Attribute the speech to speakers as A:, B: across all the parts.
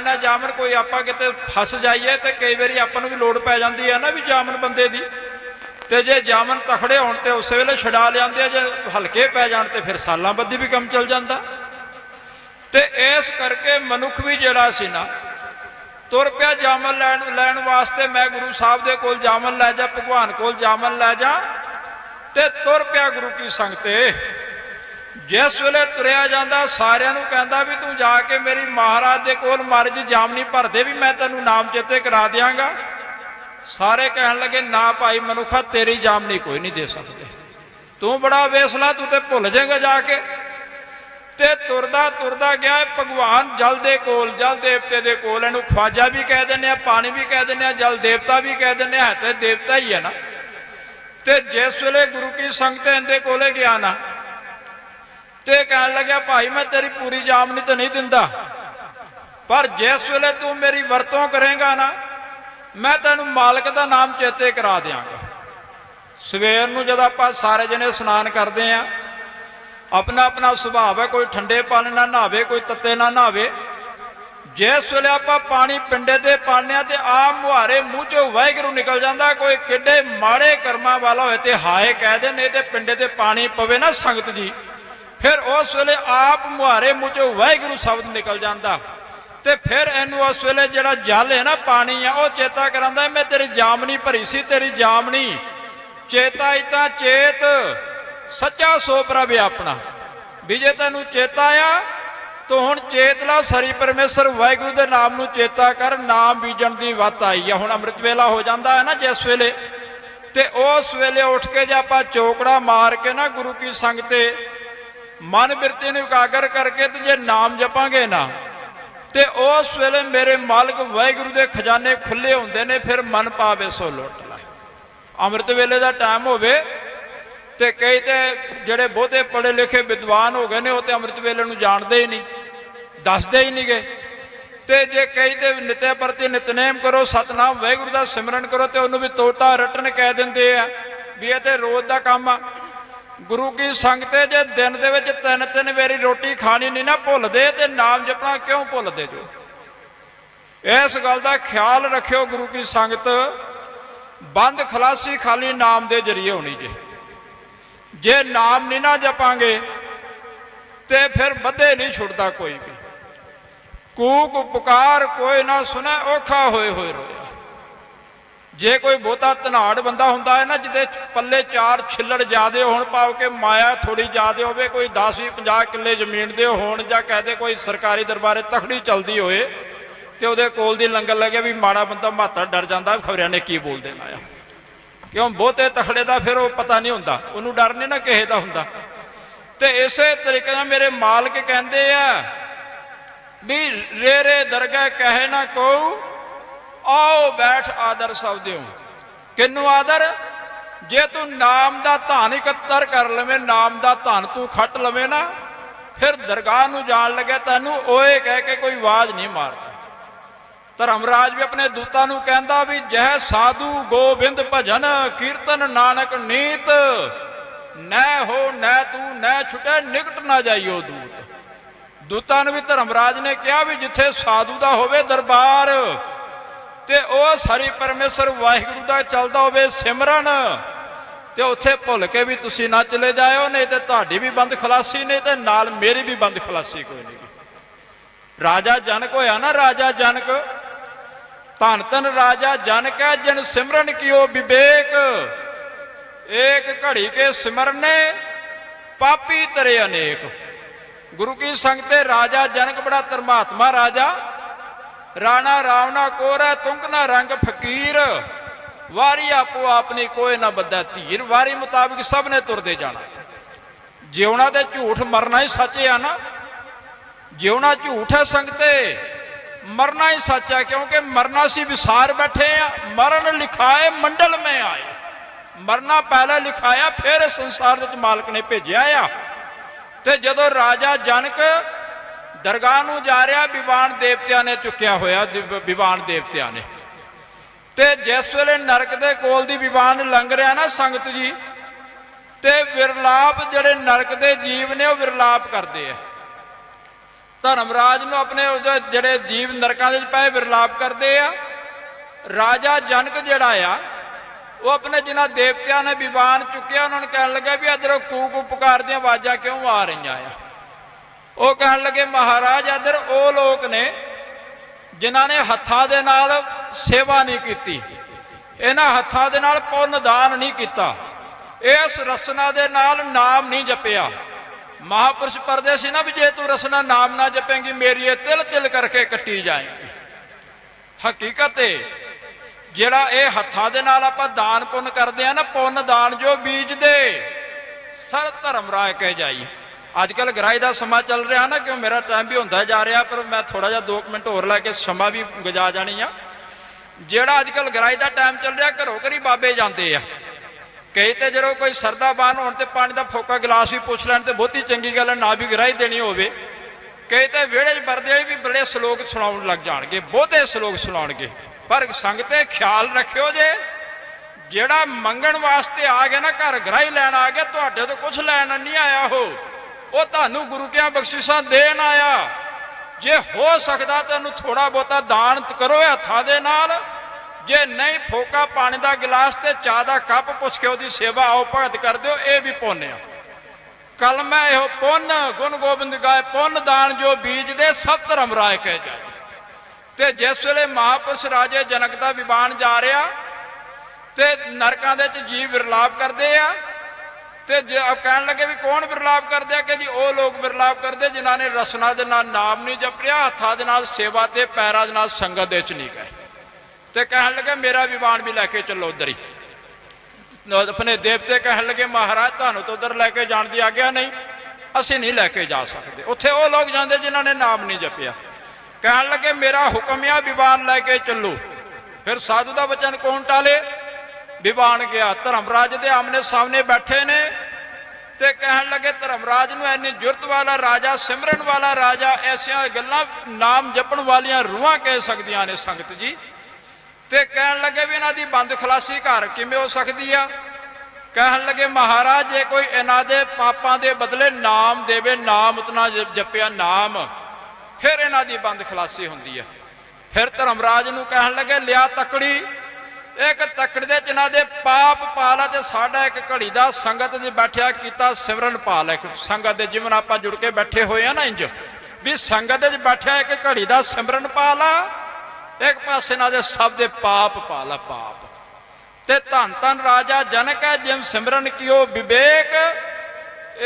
A: ਨਾ ਜਾਮਨ ਕੋਈ ਆਪਾਂ ਕਿਤੇ ਫਸ ਜਾਈਏ ਤੇ ਕਈ ਵਾਰੀ ਆਪਾਂ ਨੂੰ ਵੀ ਲੋੜ ਪੈ ਜਾਂਦੀ ਹੈ ਨਾ ਵੀ ਜਾਮਨ ਬੰਦੇ ਦੀ। ਤੇ ਜੇ ਜਾਮਨ ਤਖੜੇ ਹੋਣ ਤੇ ਉਸੇ ਵੇਲੇ ਛਡਾ ਲਿਆਂਦੇ ਆ, ਜੇ ਹਲਕੇ ਪੈ ਜਾਣ ਤੇ ਫਿਰ ਸਾਲਾਂ ਬੱਧੀ ਵੀ ਕੰਮ ਚੱਲ ਜਾਂਦਾ। ਤੇ ਇਸ ਕਰਕੇ ਮਨੁੱਖ ਵੀ ਜਿਹੜਾ ਸੀ ਨਾ, ਤੁਰ ਪਿਆ ਜਾਮਨ ਲੈਣ ਲੈਣ ਵਾਸਤੇ ਮੈਂ ਗੁਰੂ ਸਾਹਿਬ ਦੇ ਕੋਲ ਜਾਮਨ ਲੈ ਜਾ, ਭਗਵਾਨ ਕੋਲ ਜਾਮਨ ਲੈ ਜਾ, ਤੇ ਤੁਰ ਪਿਆ ਗੁਰੂ ਕੀ ਸੰਗਤੇ। ਜਿਸ ਵੇਲੇ ਤੁਰਿਆ ਜਾਂਦਾ, ਸਾਰਿਆਂ ਨੂੰ ਕਹਿੰਦਾ ਵੀ ਤੂੰ ਜਾ ਕੇ ਮੇਰੀ ਮਹਾਰਾਜ ਦੇ ਕੋਲ ਮਰਜ ਜਾਮਨੀ ਭਰਦੇ ਵੀ ਮੈਂ ਤੈਨੂੰ ਨਾਮ ਚੇਤੇ ਕਰਾ ਦਿਆਂਗਾ। ਸਾਰੇ ਕਹਿਣ ਲੱਗੇ, ਨਾ ਭਾਈ ਮਨੁੱਖਾ, ਤੇਰੀ ਜਾਮਨੀ ਕੋਈ ਨਹੀਂ ਦੇ ਸਕਦੇ। ਤੂੰ ਬੜਾ ਵੇਸਲਾ, ਤੂੰ ਤੇ ਭੁੱਲ ਜਾਏਗਾ ਜਾ ਕੇ। ਤੇ ਤੁਰਦਾ ਤੁਰਦਾ ਗਿਆ ਭਗਵਾਨ ਜਲ ਦੇ ਕੋਲ, ਜਲ ਦੇਵਤੇ ਦੇ ਕੋਲ। ਇਹਨੂੰ ਖਵਾਜਾ ਵੀ ਕਹਿ ਦਿੰਦੇ ਆ, ਪਾਣੀ ਵੀ ਕਹਿ ਦਿੰਦੇ ਆ, ਜਲ ਦੇਵਤਾ ਵੀ ਕਹਿ ਦਿੰਦੇ ਆ ਤੇ ਦੇਵਤਾ ਹੀ ਹੈ ਨਾ। ਤੇ ਜਿਸ ਵੇਲੇ ਗੁਰੂ ਕੀ ਸੰਗਤ ਇਹਦੇ ਕੋਲੇ ਗਿਆ ਨਾ ਤੇ ਕਹਿਣ ਲੱਗਿਆ, ਭਾਈ, ਮੈਂ ਤੇਰੀ ਪੂਰੀ ਜਾਮਨੀ ਤਾਂ ਨਹੀਂ ਦਿੰਦਾ। ਪਰ ਜਿਸ ਵੇਲੇ ਤੂੰ ਮੇਰੀ ਵਰਤੋਂ ਕਰੇਗਾ ਨਾ, ਮੈਂ ਤੈਨੂੰ ਮਾਲਕ ਦਾ ਨਾਮ ਚੇਤੇ ਕਰਾ ਦਿਆਂਗਾ। ਸਵੇਰ ਨੂੰ ਜਦ ਆਪਾਂ ਸਾਰੇ ਜਣੇ ਇਸ਼ਨਾਨ ਕਰਦੇ ਆਂ, ਆਪਣਾ ਆਪਣਾ ਸੁਭਾਅ ਹੈ, ਕੋਈ ਠੰਡੇ ਪਾਣੀ ਨਾਲ ਨਹਾਵੇ, ਕੋਈ ਤੱਤੇ ਨਾਲ ਨਹਾਵੇ, ਜਿਸ ਵੇਲੇ ਆਪਾਂ ਪਾਣੀ ਪਿੰਡੇ ਤੇ ਪਾਉਂਦੇ ਹਾਂ ਤੇ ਆਮ ਮੁਹਾਰੇ ਮੂੰਹ ਚੋਂ ਵਾਹਿਗੁਰੂ ਨਿਕਲ ਜਾਂਦਾ, ਕੋਈ ਕਿੱਡੇ ਮਾੜੇ ਕਰਮਾਂ ਵਾਲਾ ਹੋਏ ਤੇ ਹਾਏ ਕਹਿ ਦੇ, ਨਹੀਂ ਤੇ ਪਿੰਡੇ ਤੇ ਪਾਣੀ ਪਵੇ ਨਾ ਸੰਗਤ ਜੀ। ਫਿਰ ਉਸ ਵੇਲੇ ਆਪ ਮੁਹਾਰੇ ਮੂੰਹ ਵਾਹਿਗੁਰੂ ਸ਼ਬਦ ਨਿਕਲ ਜਾਂਦਾ। ਤੇ ਫਿਰ ਇਹਨੂੰ ਉਸ ਵੇਲੇ ਜਿਹੜਾ ਜਲ ਹੈ ਨਾ, ਪਾਣੀ ਆ, ਉਹ ਚੇਤਾ ਕਰਾਂਦਾ, ਮੈਂ ਤੇਰੀ ਜਾਮਨੀ ਭਰੀ ਸੀ, ਤੇਰੀ ਜਾਮਨੀ। ਚੇਤਾ ਇਤਾ ਚੇਤ, ਸੱਚਾ ਸੋ ਪ੍ਰਭ ਆਪਣਾ। ਵੀ ਜੇ ਤੈਨੂੰ ਚੇਤਾ ਆ, ਤੂੰ ਹੁਣ ਚੇਤ ਲਾ ਸਰੀ ਪਰਮੇਸ਼ਰ, ਵਾਹਿਗੁਰੂ ਦੇ ਨਾਮ ਨੂੰ ਚੇਤਾ ਕਰ, ਨਾਮ ਬੀਜਣ ਦੀ ਵੱਤ ਆਈ ਆ। ਹੁਣ ਅੰਮ੍ਰਿਤ ਵੇਲਾ ਹੋ ਜਾਂਦਾ ਹੈ ਨਾ, ਜਿਸ ਵੇਲੇ। ਤੇ ਉਸ ਵੇਲੇ ਉੱਠ ਕੇ ਜੇ ਆਪਾਂ ਚੋਕੜਾ ਮਾਰ ਕੇ ਨਾ ਗੁਰੂ ਕੀ ਸੰਗ ਤੇ ਮਨ ਬਿਰਤੀ ਨੂੰ ਇਕਾਗਰ ਕਰਕੇ ਤੇ ਜੇ ਨਾਮ ਜਪਾਂਗੇ ਨਾ, ਤੇ ਉਸ ਵੇਲੇ ਮੇਰੇ ਮਾਲਕ ਵਾਹਿਗੁਰੂ ਦੇ ਖਜ਼ਾਨੇ ਖੁੱਲੇ ਹੁੰਦੇ ਨੇ, ਫਿਰ ਮਨ ਪਾਵੇ ਸੋ ਲੁੱਟ ਲੈ। ਅੰਮ੍ਰਿਤ ਵੇਲੇ ਦਾ ਟਾਈਮ ਹੋਵੇ ਤੇ ਕਈ ਤੇ ਜਿਹੜੇ ਬਹੁਤੇ ਪੜ੍ਹੇ ਲਿਖੇ ਵਿਦਵਾਨ ਹੋ ਗਏ ਨੇ, ਉਹ ਤੇ ਅੰਮ੍ਰਿਤ ਵੇਲੇ ਨੂੰ ਜਾਣਦੇ ਹੀ ਨਹੀਂ, ਦੱਸਦੇ ਹੀ ਨਹੀਂਗੇ ਤੇ ਜੇ ਕਈ ਤੇ ਨਿਤੇ ਪ੍ਰਤੀ ਨਿਤਨੇਮ ਕਰੋ, ਸਤਨਾਮ ਵਾਹਿਗੁਰੂ ਦਾ ਸਿਮਰਨ ਕਰੋ, ਤੇ ਉਹਨੂੰ ਵੀ ਤੋਤਾ ਰਟਣ ਕਹਿ ਦਿੰਦੇ ਆ, ਵੀ ਇਹ ਤੇ ਰੋਜ਼ ਦਾ ਕੰਮ ਆ। ਗੁਰੂ ਕੀ ਸੰਗਤੇ ਜੇ ਦਿਨ ਦੇ ਵਿੱਚ ਤਿੰਨ ਤਿੰਨ ਵਾਰੀ ਰੋਟੀ ਖਾਣੀ ਨਹੀਂ ਨਾ ਭੁੱਲਦੇ, ਤੇ ਨਾਮ ਜਪਣਾ ਕਿਉਂ ਭੁੱਲਦੇ ਜੋ? ਇਸ ਗੱਲ ਦਾ ਖਿਆਲ ਰੱਖਿਓ ਗੁਰੂ ਕੀ ਸੰਗਤ, ਬੰਦ ਖਲਾਸੀ ਖਾਲੀ ਨਾਮ ਦੇ ਜਰੀਏ ਹੋਣੀ ਜੇ। ਜੇ ਨਾਮ ਨਹੀਂ ਨਾ ਜਪਾਂਗੇ, ਤੇ ਫਿਰ ਬੱਧੇ ਨਹੀਂ ਛੁੱਟਦਾ ਕੋਈ ਵੀ। ਕੂਕ ਪੁਕਾਰ ਕੋਈ ਨਾ ਸੁਣੇ, ਔਖਾ ਹੋਏ ਹੋਏ ਰੋਇਆ ਜੇ ਕੋਈ ਬਹੁਤਾ ਧਨਾੜ ਬੰਦਾ ਹੁੰਦਾ ਹੈ ਨਾ, ਜਿਹਦੇ ਪੱਲੇ ਚਾਰ ਛਿੱਲੜ ਜਾਦੇ ਹੋਣ ਪਾਵ ਕੇ ਮਾਇਆ ਥੋੜੀ ਜਾਦੇ ਹੋਵੇ, ਕੋਈ 10 20 50 ਕਿੱਲੇ ਜ਼ਮੀਨ ਦੇ ਹੋਣ ਜਾਂ ਕਹਦੇ ਕੋਈ ਸਰਕਾਰੀ ਦਰਬਾਰੇ ਤਖੜੀ ਚਲਦੀ ਹੋਏ ਤੇ ਉਹਦੇ ਕੋਲ ਦੀ ਲੰਗਰ ਲੱਗੇ ਵੀ ਮਾੜਾ ਬੰਦਾ ਮਾਤਰ ਡਰ ਜਾਂਦਾ ਖਬਰਿਆਂ ਨੇ ਕੀ ਬੋਲ ਦੇਣਾ ਆ। ਕਿਉਂ? ਬਹੁਤੇ ਤਖੜੇ ਦਾ ਫਿਰ ਉਹ ਪਤਾ ਨਹੀਂ ਹੁੰਦਾ, ਉਹਨੂੰ ਡਰ ਨਹੀਂ ਨਾ ਕਿਸੇ ਦਾ ਹੁੰਦਾ। ਤੇ ਇਸੇ ਤਰੀਕੇ ਨਾਲ ਮੇਰੇ ਮਾਲਕ ਕਹਿੰਦੇ ਆ, ਵੀ ਰੇਰੇ ਦਰਗਾਹ ਕਹੇ ਨਾ ਕੋ ਆਓ ਬੈਠ ਆਦਰ ਸਭ ਦਿਓ। ਕਿੰਨੂੰ ਆਦਰ? ਜੇ ਤੂੰ ਨਾਮ ਦਾ ਧਨ ਇਕੱਤਰ ਕਰ ਲਵੇਂ, ਨਾਮ ਦਾ ਧਨ ਤੂੰ ਖੱਟ ਲਵੇਂ ਨਾ, ਫਿਰ ਦਰਗਾਹ ਨੂੰ ਜਾਣ ਲੱਗੇ ਤੈਨੂੰ ਓਏ ਕਹਿ ਕੇ ਕੋਈ ਆਵਾਜ਼ ਨਹੀਂ ਮਾਰਦਾ। ਧਰਮਰਾਜ ਵੀ ਆਪਣੇ ਦੂਤਾਂ ਨੂੰ ਕਹਿੰਦਾ ਵੀ, ਜਹ ਸਾਧੂ ਗੋਬਿੰਦ ਭਜਨ, ਕੀਰਤਨ ਨਾਨਕ ਨੀਤ। ਨੈ ਹੋ ਨੈ ਤੂੰ ਨੈ ਛੁਟੇ, ਨਿਕਟ ਨਾ ਜਾਈਓ ਦੂਤ। ਦੂਤਾਂ ਨੂੰ ਵੀ ਧਰਮਰਾਜ ਨੇ ਕਿਹਾ ਵੀ ਜਿੱਥੇ ਸਾਧੂ ਦਾ ਹੋਵੇ ਦਰਬਾਰ ਤੇ ਉਹ ਸਾਰੀ ਪਰਮੇਸ਼ਰ ਵਾਹਿਗੁਰੂ ਦਾ ਚੱਲਦਾ ਹੋਵੇ ਸਿਮਰਨ ਤੇ ਉੱਥੇ ਭੁੱਲ ਕੇ ਵੀ ਤੁਸੀਂ ਨਾ ਚਲੇ ਜਾਇਓ, ਨਹੀਂ ਤੇ ਤੁਹਾਡੀ ਵੀ ਬੰਦ ਖਲਾਸੀ, ਨਹੀਂ ਤੇ ਨਾਲ ਮੇਰੀ ਵੀ ਬੰਦ ਖਲਾਸੀ ਕੋਈ ਨਹੀਂ। ਰਾਜਾ ਜਨਕ ਹੋਇਆ ਨਾ, ਰਾਜਾ ਜਨਕ। ਧੰਨ ਧੰਨ ਰਾਜਾ ਜਨਕ ਹੈ, ਜਨ ਸਿਮਰਨ ਕੀਓ ਵਿਵੇਕ। ਏਕ ਘੜੀ ਕੇ ਸਿਮਰਨੇ, ਪਾਪੀ ਤਰੇ ਅਨੇਕ। ਗੁਰੂ ਕੀ ਸੰਗਤੇ ਰਾਜਾ ਜਨਕ ਬੜਾ ਧਰਮਾਤਮਾ ਰਾਜਾ। ਰਾਣਾ ਰਾਵਣਾ ਕੋਰਾ ਤੁੰਕਨਾ ਰੰਗ ਫਕੀਰ। ਵਾਰੀ ਆਪੋ ਆਪਣੀ ਕੋਈ ਨਾ ਬੱਦਾ ਧੀਰ। ਵਾਰੀ ਮੁਤਾਬਿਕ ਸਭ ਨੇ ਤੁਰਦੇ ਜਾਣਾ। ਜਿਉਣਾ ਤੇ ਝੂਠ ਮਰਨਾ ਹੀ ਸੱਚ ਆ ਨਾ ਜਿਉਣਾ ਝੂਠ ਹੈ ਸੰਗਤੇ, ਮਰਨਾ ਹੀ ਸੱਚ ਹੈ, ਕਿਉਂਕਿ ਮਰਨਾ ਸੀ ਵਿਸਾਰ ਬੈਠੇ ਆ, ਮਰਨ ਲਿਖਾਏ ਮੰਡਲ ਮੈਂ ਆਏ। ਮਰਨਾ ਪਹਿਲਾਂ ਲਿਖਾਇਆ, ਫਿਰ ਸੰਸਾਰ ਦੇ ਵਿੱਚ ਮਾਲਕ ਨੇ ਭੇਜਿਆ ਆ। ਤੇ ਜਦੋਂ ਰਾਜਾ ਜਨਕ ਦਰਗਾਹ ਨੂੰ ਜਾ ਰਿਹਾ ਵਿਵਾਨ ਦੇਵਤਿਆਂ ਨੇ ਚੁੱਕਿਆ ਹੋਇਆ ਵਿਵਾਨ ਦੇਵਤਿਆਂ ਨੇ। ਤੇ ਜਿਸ ਵੇਲੇ ਨਰਕ ਦੇ ਕੋਲ ਦੀ ਵਿਵਾਨ ਲੰਘ ਰਿਹਾ ਨਾ ਸੰਗਤ ਜੀ, ਤੇ ਵਿਰਲਾਪ ਜਿਹੜੇ ਨਰਕ ਦੇ ਜੀਵ ਨੇ, ਉਹ ਵਿਰਲਾਪ ਕਰਦੇ ਆ। ਧਰਮਰਾਜ ਨੂੰ ਆਪਣੇ ਉਹਦੇ ਜਿਹੜੇ ਜੀਵ ਨਰਕਾਂ ਦੇ ਵਿੱਚ ਪਏ, ਵਿਰਲਾਪ ਕਰਦੇ ਆ। ਰਾਜਾ ਜਨਕ ਜਿਹੜਾ ਆ, ਉਹ ਆਪਣੇ ਜਿਨ੍ਹਾਂ ਦੇਵਤਿਆਂ ਨੇ ਵਿਵਾਨ ਚੁੱਕਿਆ, ਉਹਨਾਂ ਨੂੰ ਕਹਿਣ ਲੱਗਾ ਵੀ ਇਧਰੋਂ ਕੂ ਕੂ ਪੁਕਾਰ ਦੀਆਂ ਆਵਾਜ਼ਾਂ ਕਿਉਂ ਆ ਰਹੀਆਂ ਆ? ਉਹ ਕਹਿਣ ਲੱਗੇ, ਮਹਾਰਾਜ, ਇਧਰ ਉਹ ਲੋਕ ਨੇ ਜਿਨ੍ਹਾਂ ਨੇ ਹੱਥਾਂ ਦੇ ਨਾਲ ਸੇਵਾ ਨਹੀਂ ਕੀਤੀ। ਇਹਨਾਂ ਹੱਥਾਂ ਦੇ ਨਾਲ ਪੁੰਨ ਦਾਨ ਨਹੀਂ ਕੀਤਾ। ਇਸ ਰਸਨਾ ਦੇ ਨਾਲ ਨਾਮ ਨਹੀਂ ਜਪਿਆ। ਮਹਾਪੁਰਸ਼ ਪਰਦੇ ਸੀ ਨਾ ਵੀ ਜੇ ਤੂੰ ਰਸਨਾ ਨਾਮ ਨਾ ਜਪੇਂਗੀ, ਮੇਰੀ ਇਹ ਤਿਲ ਤਿਲ ਕਰਕੇ ਕੱਟੀ ਜਾਏਗੀ। ਹਕੀਕਤ ਏ, ਜਿਹੜਾ ਇਹ ਹੱਥਾਂ ਦੇ ਨਾਲ ਆਪਾਂ ਦਾਨ ਪੁੰਨ ਕਰਦੇ ਆ ਨਾ ਪੁੰਨ ਦਾਨ ਜੋ ਬੀਜਦੇ ਸਰ ਧਰਮ ਰਾਏ ਕਹਿ ਜਾਈ। ਅੱਜ ਕੱਲ ਗ੍ਰਾਈ ਦਾ ਸਮਾਂ ਚੱਲ ਰਿਹਾ ਨਾ, ਕਿਉਂ ਮੇਰਾ ਟਾਈਮ ਵੀ ਹੁੰਦਾ ਜਾ ਰਿਹਾ, ਪਰ ਮੈਂ ਥੋੜਾ ਜਿਹਾ 2 ਮਿੰਟ ਹੋਰ ਲੈ ਕੇ ਸਮਾਂ ਵੀ ਗੁਜਾ ਜਾਣੀ ਆ। ਜਿਹੜਾ ਅੱਜ ਕੱਲ ਗਰਾਈ ਦਾ ਟਾਈਮ ਚੱਲ ਰਿਹਾ, ਘਰੋਂ ਘਰੀ ਬਾਬੇ ਜਾਂਦੇ ਆ। ਕਈ ਤੇ ਜਦੋਂ ਕੋਈ ਸਰਦਾ ਸਰਦਾਬਾਨ ਹੋਣ ਤੇ ਪਾਣੀ ਦਾ ਫੋਕਾ ਗਲਾਸ ਵੀ ਪੁੱਛ ਲੈਣ ਤੇ ਬਹੁਤੀ ਚੰਗੀ ਗੱਲ ਹੈ ਨਾ ਵੀ ਗਰਾਈ ਦੇਣੀ ਹੋਵੇ। ਕਈ ਤੇ ਵਿਹੜੇ 'ਚ ਵਰਦੇ ਹੋਏ ਵੀ ਬੜੇ ਸ਼ਲੋਕ ਸੁਣਾਉਣ ਲੱਗ ਜਾਣਗੇ, ਬਹੁਤੇ ਸ਼ਲੋਕ ਸੁਣਾਉਣਗੇ। ਪਰ ਸੰਗਤੇ ਖਿਆਲ ਰੱਖਿਓ ਜੇ, ਜਿਹੜਾ ਮੰਗਣ ਵਾਸਤੇ ਆ ਗਿਆ ਨਾ, ਘਰ ਗਰਾਈ ਲੈਣ ਆ ਗਿਆ, ਤੁਹਾਡੇ ਤੋਂ ਕੁਝ ਲੈਣ ਨਹੀਂ ਆਇਆ ਉਹ। ਉਹ ਤੁਹਾਨੂੰ ਗੁਰੂ ਕਿਆ ਬਖਸ਼ਿਸ਼ਾਂ ਦੇਣ ਆਇਆ। ਜੇ ਹੋ ਸਕਦਾ ਤੁਹਾਨੂੰ ਉਹਨੂੰ ਥੋੜਾ ਬਹੁਤਾ ਦਾਨ ਕਰੋ ਹੱਥਾਂ ਦੇ ਨਾਲ। ਜੇ ਨਹੀਂ ਫੋਕਾ ਪਾਣੀ ਦਾ ਗਿਲਾਸ ਤੇ ਚਾਹ ਦਾ ਕੱਪ ਪੁੱਛ ਕੇ ਉਹਦੀ ਸੇਵਾ ਆਓ, ਭਗਤ ਕਰ ਦਿਓ, ਇਹ ਵੀ ਪੁੰਨ ਆ। ਕਲਮੈ ਇਹੋ ਪੁੰਨ, ਗੁਣ ਗੋਬਿੰਦ ਗਾਏ ਪੁੰਨ ਦਾਨ ਜੋ ਬੀਜ ਦੇ ਸਭ ਧਰਮ ਰਾਏ ਕਹਿ ਜਾਏ। ਤੇ ਜਿਸ ਵੇਲੇ ਮਹਾਪੁਰਸ਼ ਰਾਜੇ ਜਨਕ ਦਾ ਵਿਵਾਨ ਜਾ ਰਿਹਾ, ਤੇ ਨਰਕਾਂ ਦੇ ਵਿੱਚ ਜੀਵ ਵਿਰਲਾਪ ਕਰਦੇ ਆ ਤੇ ਜੇ ਆਪ ਕਹਿਣ ਲੱਗੇ ਵੀ ਕੌਣ ਵਿਰਲਾਪ ਕਰਦੇ ਆ ਕਿ ਜੀ, ਉਹ ਲੋਕ ਵਿਰਲਾਪ ਕਰਦੇ ਜਿਨ੍ਹਾਂ ਨੇ ਰਸਨਾ ਦੇ ਨਾਲ ਨਾਮ ਨਹੀਂ ਜਪਿਆ, ਹੱਥਾਂ ਦੇ ਨਾਲ ਸੇਵਾ ਤੇ ਪੈਰਾਂ ਦੇ ਨਾਲ ਸੰਗਤ ਦੇ ਚ ਨਹੀਂ ਗਏ। ਤੇ ਕਹਿਣ ਲੱਗੇ, ਮੇਰਾ ਵਿਵਾਨ ਵੀ ਲੈ ਕੇ ਚੱਲੋ ਉਧਰ ਹੀ। ਆਪਣੇ ਦੇਵਤੇ ਕਹਿਣ ਲੱਗੇ, ਮਹਾਰਾਜ, ਤੁਹਾਨੂੰ ਤਾਂ ਉਧਰ ਲੈ ਕੇ ਜਾਣ ਦੀ ਆਗਿਆ ਨਹੀਂ। ਅਸੀਂ ਨਹੀਂ ਲੈ ਕੇ ਜਾ ਸਕਦੇ। ਉੱਥੇ ਉਹ ਲੋਕ ਜਾਂਦੇ ਜਿਨ੍ਹਾਂ ਨੇ ਨਾਮ ਨਹੀਂ ਜਪਿਆ। ਕਹਿਣ ਲੱਗੇ, ਮੇਰਾ ਹੁਕਮ ਆ, ਵਿਵਾਨ ਲੈ ਕੇ ਚੱਲੋ। ਫਿਰ ਸਾਧੂ ਦਾ ਵਚਨ ਕੌਣ ਟਾਲੇ? ਵਿਵਾਨ ਗਿਆ। ਧਰਮਰਾਜ ਦੇ ਆਮਨੇ ਸਾਹਮਣੇ ਬੈਠੇ ਨੇ। ਤੇ ਕਹਿਣ ਲੱਗੇ ਧਰਮਰਾਜ ਨੂੰ ਐਨੀ ਜੁਰਤ ਵਾਲਾ ਰਾਜਾ, ਸਿਮਰਨ ਵਾਲਾ ਰਾਜਾ, ਐਸੀਆਂ ਗੱਲਾਂ ਨਾਮ ਜਪਣ ਵਾਲੀਆਂ ਰੂਹਾਂ ਕਹਿ ਸਕਦੀਆਂ ਨੇ ਸੰਗਤ ਜੀ। ਤੇ ਕਹਿਣ ਲੱਗੇ ਵੀ ਇਹਨਾਂ ਦੀ ਬੰਦ ਖਲਾਸੀ ਘਰ ਕਿਵੇਂ ਹੋ ਸਕਦੀ ਆ? ਕਹਿਣ ਲੱਗੇ, ਮਹਾਰਾਜ, ਜੇ ਕੋਈ ਇਹਨਾਂ ਦੇ ਪਾਪਾਂ ਦੇ ਬਦਲੇ ਨਾਮ ਦੇਵੇ, ਨਾਮ ਉਤਨਾ ਜ- ਜਪਿਆ ਨਾਮ, ਫਿਰ ਇਹਨਾਂ ਦੀ ਬੰਦ ਖਲਾਸੀ ਹੁੰਦੀ ਆ। ਫਿਰ ਧਰਮਰਾਜ ਨੂੰ ਕਹਿਣ ਲੱਗੇ, ਲਿਆ ਤਕੜੀ ਇੱਕ ਤਕੜ ਦੇ ਦੇ ਪਾਪ ਪਾ ਲਾ ਤੇ ਸਾਡਾ ਇੱਕ ਘੜੀ ਦਾ ਸੰਗਤ 'ਚ ਬੈਠਿਆ ਕੀਤਾ ਸਿਮਰਨ ਪਾ ਲੈ ਇੱਕ ਸੰਗਤ ਦੇ ਜਿਵੇਂ ਆਪਾਂ ਜੁੜ ਕੇ ਬੈਠੇ ਹੋਏ ਆ ਨਾ ਇੰਜ, ਵੀ ਸੰਗਤ ਦੇ 'ਚ ਬੈਠਿਆ ਇੱਕ ਘੜੀ ਦਾ ਸਿਮਰਨ ਪਾ ਲਾ ਇੱਕ ਪਾਸੇ ਨਾਲ ਦੇ ਸਭ ਦੇ ਪਾਪ ਪਾ ਲਾ ਪਾਪ। ਤੇ ਧੰਨ ਧੰਨ ਰਾਜਾ ਜਨਕ ਹੈ ਜਿਮ ਸਿਮਰਨ ਕੀਓ ਵਿਵੇਕ,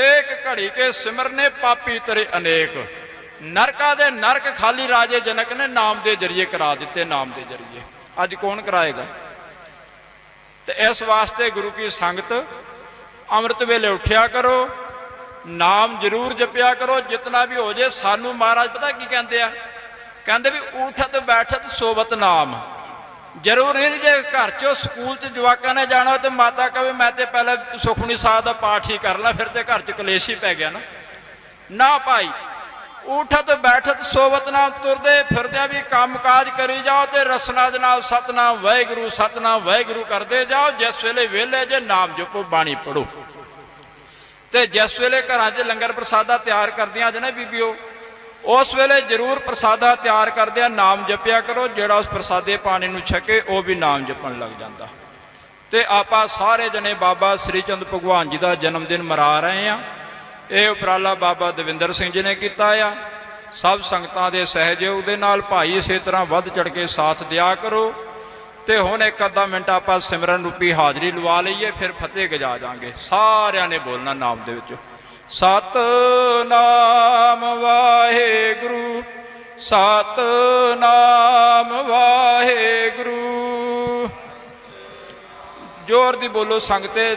A: ਏਕ ਘੜੀ ਕੇ ਸਿਮਰਨੇ ਪਾਪੀ ਤਰੇ ਅਨੇਕ। ਨਰਕਾਂ ਦੇ ਨਰਕ ਖਾਲੀ ਰਾਜੇ ਜਨਕ ਨੇ ਨਾਮ ਦੇ ਜਰੀਏ ਕਰਾ ਦਿੱਤੇ, ਨਾਮ ਦੇ ਜਰੀਏ। ਅੱਜ ਕੌਣ ਕਰਾਏਗਾ? ਤੇ ਇਸ ਵਾਸਤੇ ਗੁਰੂ ਕੀ ਸੰਗਤ ਅੰਮ੍ਰਿਤ ਵੇਲੇ ਉੱਠਿਆ ਕਰੋ, ਨਾਮ ਜ਼ਰੂਰ ਜਪਿਆ ਕਰੋ, ਜਿਤਨਾ ਵੀ ਹੋ ਜੇ ਸਾਨੂੰ ਮਹਾਰਾਜ ਪਤਾ ਕੀ ਕਹਿੰਦੇ ਆ? ਕਹਿੰਦੇ ਵੀ ਉਠਤ, ਬੈਠਤ, ਸੋਵਤ ਨਾਮ। ਜ਼ਰੂਰੀ ਨਹੀਂ ਜੇ ਘਰ ਚੋਂ ਸਕੂਲ ਚ ਜਵਾਕਾਂ ਨੇ ਜਾਣਾ ਤੇ ਮਾਤਾ ਕਹੇ ਮੈਂ ਤੇ ਪਹਿਲਾਂ ਸੁਖਮਨੀ ਸਾਹਿਬ ਦਾ ਪਾਠ ਹੀ ਕਰ ਲਾਂ, ਫਿਰ ਤੇ ਘਰ ਚ ਕਲੇਸ਼ ਹੀ ਪੈ ਗਿਆ ਨਾ। ਨਾ ਭਾਈ ਉਠਤ, ਬੈਠਤ, ਸੋਵਤ ਨਾਲ ਤੁਰਦੇ, ਫਿਰਦਿਆਂ ਵੀ ਕੰਮਕਾਜ ਕਰੀ ਜਾਓ ਤੇ ਰਸਨਾ ਦੇ ਨਾਲ ਸਤਨਾਮ, ਵਾਹਿਗੁਰੂ ਸਤਨਾਮ, ਵਾਹਿਗੁਰੂ ਕਰਦੇ ਜਾਓ। ਜਿਸ ਵੇਲੇ ਵਿਹਲੇ ਜੇ ਨਾਮ ਜਪੋ, ਬਾਣੀ ਪੜੋ ਤੇ ਜਿਸ ਵੇਲੇ ਘਰਾਂ 'ਚ ਲੰਗਰ ਪ੍ਰਸਾਦਾ ਤਿਆਰ ਕਰਦੀਆਂ ਅੱਜ ਨਾ ਬੀਬੀਓ, ਉਸ ਵੇਲੇ ਜਰੂਰ ਪ੍ਰਸਾਦਾ ਤਿਆਰ ਕਰਦਿਆਂ ਨਾਮ ਜਪਿਆ ਕਰੋ। ਜਿਹੜਾ ਉਸ ਪ੍ਰਸਾਦੇ ਪਾਣੀ ਨੂੰ ਛਕੇ, ਉਹ ਵੀ ਨਾਮ ਜਪਣ ਲੱਗ ਜਾਂਦਾ। ਤੇ ਆਪਾਂ ਸਾਰੇ ਜਣੇ ਬਾਬਾ ਸ੍ਰੀ ਚੰਦ ਭਗਵਾਨ ਜੀ ਦਾ ਜਨਮ ਦਿਨ ਮਰਾ ਰਹੇ ਆ ਇਹ ਉਪਰਾਲਾ ਬਾਬਾ ਦਵਿੰਦਰ ਸਿੰਘ ਜੀ ਨੇ ਕੀਤਾ ਆ। ਸਭ ਸੰਗਤਾਂ ਦੇ ਸਹਿਯੋਗ ਦੇ ਨਾਲ ਭਾਈ ਇਸੇ ਤਰ੍ਹਾਂ ਵੱਧ ਚੜ ਕੇ ਸਾਥ ਦਿਆ ਕਰੋ। ਤੇ ਹੁਣ ਇੱਕ ਅੱਧਾ ਮਿੰਟ ਆਪਾਂ ਸਿਮਰਨ ਰੂਪੀ ਹਾਜ਼ਰੀ ਲਵਾ ਲਈਏ, ਫਿਰ ਫਤਿਹ ਗਜਾ ਜਾਾਂਗੇ ਸਾਰਿਆਂ ਨੇ ਬੋਲਣਾ ਨਾਮ ਦੇ ਵਿੱਚ। ਸਤ ਨਾਮ ਵਾਹਿਗੁਰੂ ਸਤ ਨਾਮ ਵਾਹਿਗੁਰੂ। ਜ਼ੋਰ ਦੀ ਬੋਲੋ ਸੰਗਤੇ।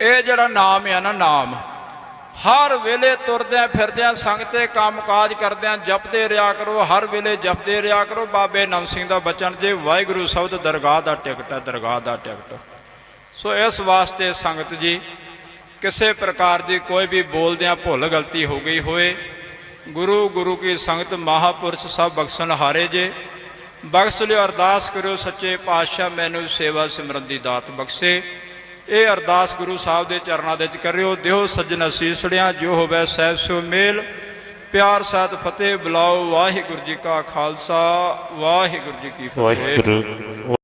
A: ਇਹ ਜਿਹੜਾ ਨਾਮ ਹੈ ਨਾ ਨਾਮ, ਹਰ ਵੇਲੇ ਤੁਰਦਿਆਂ ਫਿਰਦਿਆਂ ਸੰਗ ਤੇ ਕੰਮਕਾਜ ਕਰਦਿਆਂ ਜਪਦੇ ਰਿਹਾ ਕਰੋ, ਹਰ ਵੇਲੇ ਜਪਦੇ ਰਿਹਾ ਕਰੋ। ਬਾਬੇ ਨਮ ਸਿੰਘ ਦਾ ਬਚਨ, ਜੇ ਵਾਹਿਗੁਰੂ ਸ਼ਬਦ ਦਰਗਾਹ ਦਾ ਟਿਕਟ ਹੈ, ਦਰਗਾਹ ਦਾ ਟਿਕਟ। ਸੋ ਇਸ ਵਾਸਤੇ ਸੰਗਤ ਜੀ, ਕਿਸੇ ਪ੍ਰਕਾਰ ਦੀ ਕੋਈ ਵੀ ਬੋਲਦਿਆਂ ਭੁੱਲ ਗਲਤੀ ਹੋ ਗਈ ਹੋਏ ਗੁਰੂ ਗੁਰੂ ਕੀ ਸੰਗਤ ਮਹਾਪੁਰਸ਼ ਸਭ ਬਖਸ਼ਣ ਹਾਰੇ ਜੇ। ਬਖਸ਼ ਲਿਓ, ਅਰਦਾਸ ਕਰਿਓ, ਸੱਚੇ ਪਾਤਸ਼ਾਹ ਮੈਨੂੰ ਸੇਵਾ ਸਿਮਰਨ ਦੀ ਦਾਤ ਬਖਸ਼ੇ। ਇਹ ਅਰਦਾਸ ਗੁਰੂ ਸਾਹਿਬ ਦੇ ਚਰਨਾਂ ਦੇ ਵਿੱਚ ਕਰਿਓ, ਦਿਓ ਸੱਜਣ ਅਸੀਸੜਿਆਂ ਜੋ ਹੋਵੇ ਸਹਿਬ ਸੋ ਮੇਲ। ਪਿਆਰ ਸਾਥ ਫਤਿਹ ਬੁਲਾਓ, ਵਾਹਿਗੁਰੂ ਜੀ ਕਾ ਖਾਲਸਾ, ਵਾਹਿਗੁਰੂ ਜੀ ਕੀ ਫਤਿਹ।